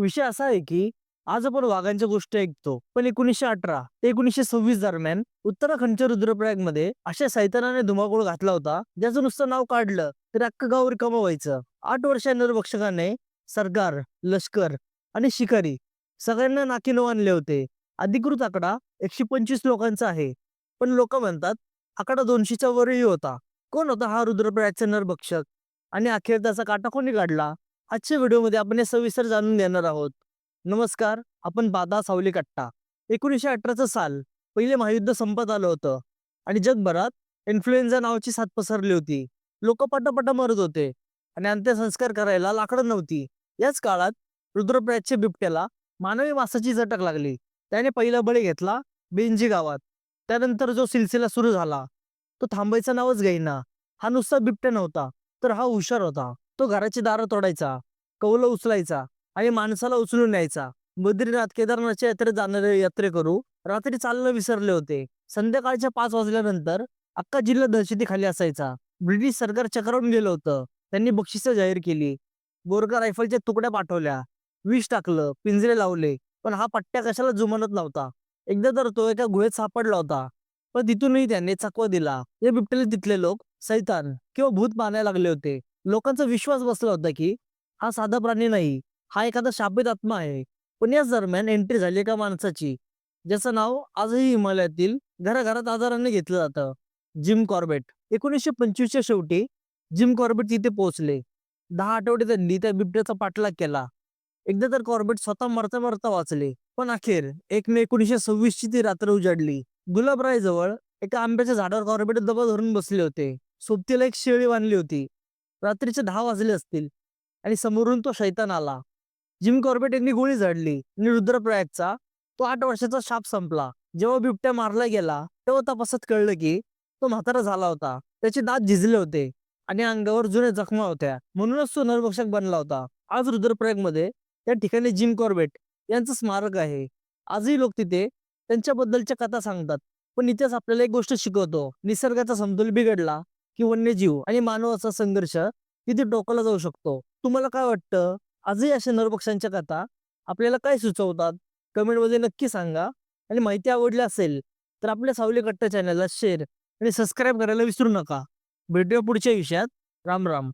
विषय असा आहे की आज आपण वाघांच्या गोष्टी ऐकतो पण एकोणीसशे अठरा ते एकोणीसशे सव्वीस दरम्यान उत्तराखंडच्या रुद्रप्रयागमध्ये अशा सैतानाने धुमाकूळ घातला होता ज्याचं नुसतं नाव काढलं तर अख्खं गाव रिकामा व्हायचं. आठ वर्षा नरभक्षकाने सरकार लष्कर आणि शिकारी सगळ्यांना नाकीनो आणले होते. अधिकृत आकडा एकशे पंचवीस लोकांचा आहे. पण लोक म्हणतात आकडा दोनशेच्या वरही होता. कोण होता हा रुद्रप्रयागचा नरभक्षक? आणि अखेर त्याचा काटा कोणी काढला? आजच्या व्हिडिओमध्ये आपण हे सविस्तर जाणून देणार आहोत. नमस्कार आपण बादा सावली कट्टा एकोणीसशे अठराचं साल पहिले महायुद्ध संपत आलं होतं. आणि जगभरात इन्फ्लुएन्झा नावाची साथ पसरली होती. लोक पटापटा मरत होते. आणि अंत्यसंस्कार करायला लाकडं नव्हती. याच काळात रुद्रप्रयागच्या बिबट्याला मानवी मासाची झटक लागली. त्याने पहिला बळी घेतला बेंजी गावात. त्यानंतर जो सिलसिला सुरू झाला तो थांबायचं नावच घेईना. हा नुसता बिबट्या नव्हता तर हा हुशार होता. तो घराची दारं तोडायचा कौलं उचलायचा आणि माणसाला उचलून न्यायचा. बद्रीनाथ केदारनाथच्या यात्रेत जाणारे यात्रेकरू रात्री चालणं विसरले होते. संध्याकाळच्या पाच वाजल्यानंतर अख्खा जिल्हा दहशतीखाली असायचा. ब्रिटिश सरकार चक्रावून गेलं होतं. त्यांनी बक्षिसं जाहीर केली. बोरगा रायफलच्या तुकड्या पाठवल्या. विष टाकलं पिंजरे लावले पण हा पट्ट्या कशाला जुमानत नव्हता? एकदा तर तो एका गुहेत सापडला होता. पण तिथूनही त्यांनी चकवा दिला. या बिबट्याला तिथले लोक सैतान किंवा भूत मानायला लागले होते. लोकांचा विश्वास बसला होता की हा साधा प्राणी नाही हा एखादा शापित आत्मा आहे. पण याच दरम्यान एंट्री झाली एका माणसाची ज्याचं नाव आजही हिमालयातील घराघरात आजाराने घेतलं जातं. Jim Corbett. एकोणीसशे पंचवीसच्या शेवटी जिम कॉर्बेट तिथे पोहोचले. दहा आठवडे त्यांनी त्या बिबट्याचा पाठलाग केला. एकदा तर कॉर्बेट स्वतः मरता मरता वाचले. पण अखेर एक मे एकोणीसशे सव्वीस ची ती रात्र उजाडली. गुलाबराय जवळ एका आंब्याच्या झाडावर कॉर्बेट दबा धरून बसले होते. सोबतीला एक शेळी बांधली होती. रात्रीचे दहा वाजले असतील आणि समोरून तो शैतान आला. जिम कॉर्बेट यांनी गोळी झाडली आणि रुद्रप्रयागचा तो आठ वर्षाचा शाप संपला. जेव्हा बिबट्या मारला गेला तेव्हा तपासात कळलं की तो म्हातारा झाला होता. त्याचे दात झिजले होते आणि अंगावर जुने जखमा होत्या. म्हणूनच तो नरभक्षक बनला होता. आज रुद्रप्रयागमध्ये त्या ठिकाणी जिम कॉर्बेट यांचं स्मारक आहे. आजही लोक तिथे त्यांच्याबद्दलच्या कथा सांगतात. पण इतिहास आपल्याला एक गोष्ट शिकवतो. निसर्गाचा समतोल बिघडला की वन्यजीव आणि मानवाचा संघर्ष तिथे टोकाला जाऊ शकतो? तुम्हाला काय वाटतं? आजही अशा नरभक्षांच्या कथा आपल्याला काय सुचवतात? कमेंटमध्ये नक्की सांगा. आणि माहिती आवडली असेल तर आपल्या सावली कट्टा चॅनलला शेअर आणि सबस्क्राईब करायला विसरू नका. भेटूया पुढच्या विषयात. राम राम.